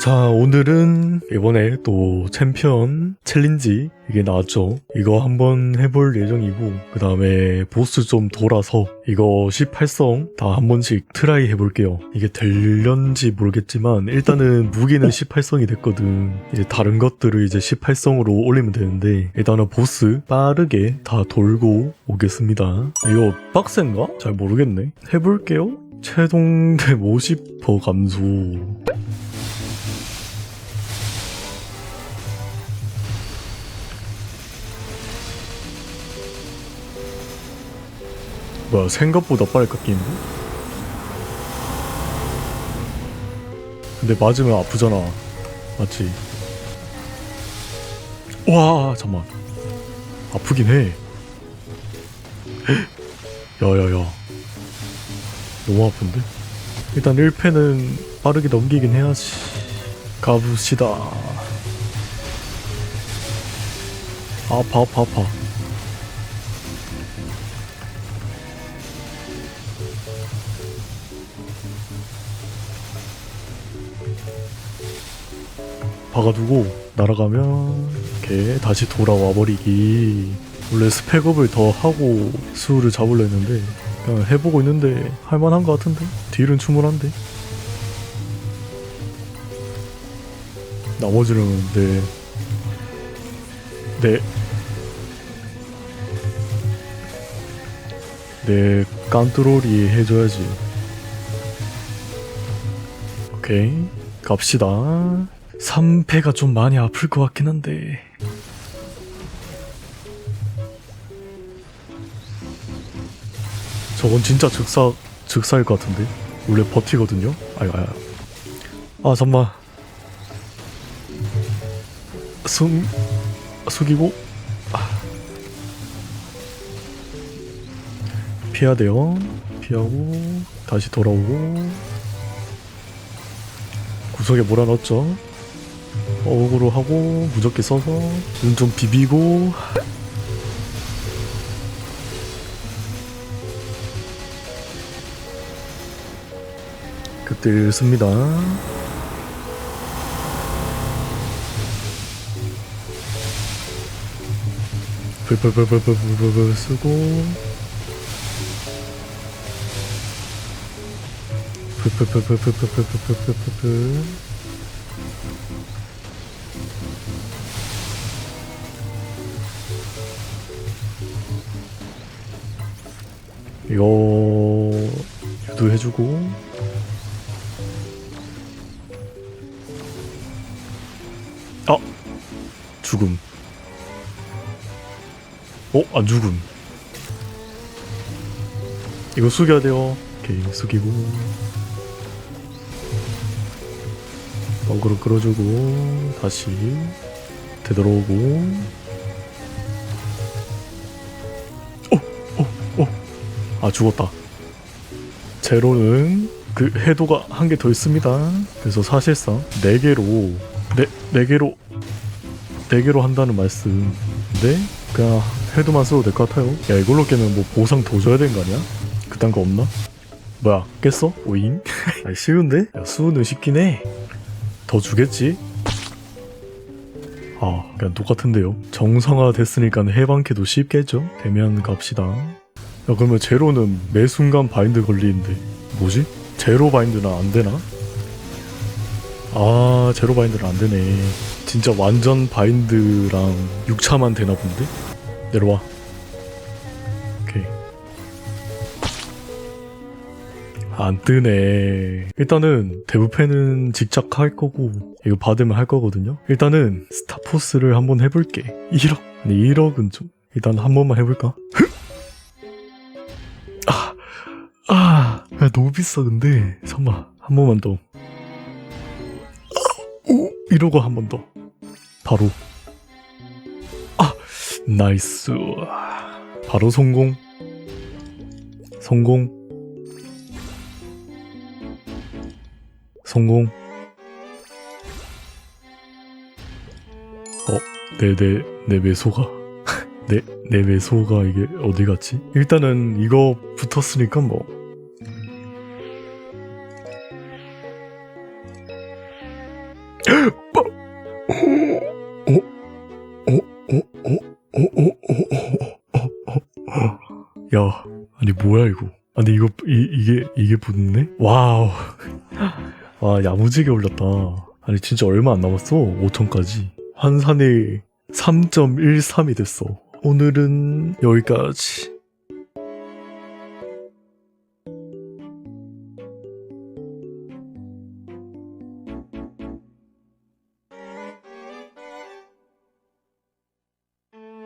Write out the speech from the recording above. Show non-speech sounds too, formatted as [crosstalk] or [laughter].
자, 오늘은 이번에 또 챔피언 챌린지 이게 나왔죠. 이거 한번 해볼 예정이고, 그 다음에 보스 좀 돌아서 이거 18성 다 한 번씩 트라이 해볼게요. 이게 될련지 모르겠지만, 일단은 무기는 18성이 됐거든. 이제 다른 것들을 이제 18성으로 올리면 되는데, 일단은 보스 빠르게 다 돌고 오겠습니다. 이거 빡센가? 잘 모르겠네. 해볼게요. 최종대 50% 감소. 뭐야 생각보다 빨리 깎이는데? 근데 맞으면 아프잖아. 맞지? 와 잠만. 아프긴 해. [gasps] 야야야. 너무 아픈데? 일단 1패는 빠르게 넘기긴 해야지. 가봅시다. 아파 아파 아파 박아두고 날아가면 이렇게 다시 돌아와 버리기. 원래 스펙업을 더 하고 수를 잡으려 했는데 그냥 해보고 있는데 할만한 것 같은데? 딜은 충분한데? 나머지는 내 내, 내 깐뚜로리 해줘야지 오케이. 갑시다. 3패가 좀 많이 아플 것 같긴 한데. 저건 진짜 즉사 즉사일 것 같은데? 원래 버티거든요? 아유 아유 아 잠만. 숨 숙이고. 아. 피해야 돼요. 피하고 다시 돌아오고 구석에 몰아넣었죠. 어그로 하고 무적기 써서 눈 좀 비비고. 그때 씁니다. 불불불불불불불 쓰고 불불불불불불불불불불 이거 유도해주고. 아 죽음. 어? 안 죽음. 이거 숙여야 돼요. 오케이 숙이고 어그로 끌어주고 다시 되돌아오고 아 죽었다 제로는 그 해도가 한 개 더 있습니다 그래서 사실상 4개로 네, 4개로 4개로 한다는 말씀 근데 그냥 해도만 써도 될 것 같아요 야 이걸로 깨면 뭐 보상 더 줘야 되는 거 아니야? 그딴 거 없나? 뭐야 깼어? 오잉? [laughs] 아 쉬운데? 야 수는 쉽긴 해 더 주겠지? 아 그냥 똑같은데요 정상화 됐으니까 해방캐도 쉽겠죠? 되면 갑시다 야 그러면 제로는 매 순간 바인드 걸리는데 뭐지? 제로 바인드는 안 되나? 아 제로 바인드는 안 되네 진짜 완전 바인드랑 6차만 되나 본데? 내려와 안 뜨네 일단은 대부패는 직작할 거고 이거 받으면 할 거거든요 일단은 스타포스를 한번 해볼게 1억 근데 1억은 좀 일단 한 번만 해볼까? 아, 아, 야, 너무 비싸 근데 잠만 한 번만 더. 오, 이러고 한 번 더. 바로. 아, 나이스. 바로 성공. 성공. 성공 어? 내내 내 외소가 내, 내 외소가 이게 어디 갔지? 일단은 이거 붙었으니까 뭐 야, 아니 뭐야 이거? 아니 이거 이, 이게 이게 붙네? 와우. 와 야무지게 올렸다. 아니 진짜 얼마 안 남았어. 5천까지. 환산이 3.13이 됐어. 오늘은 여기까지.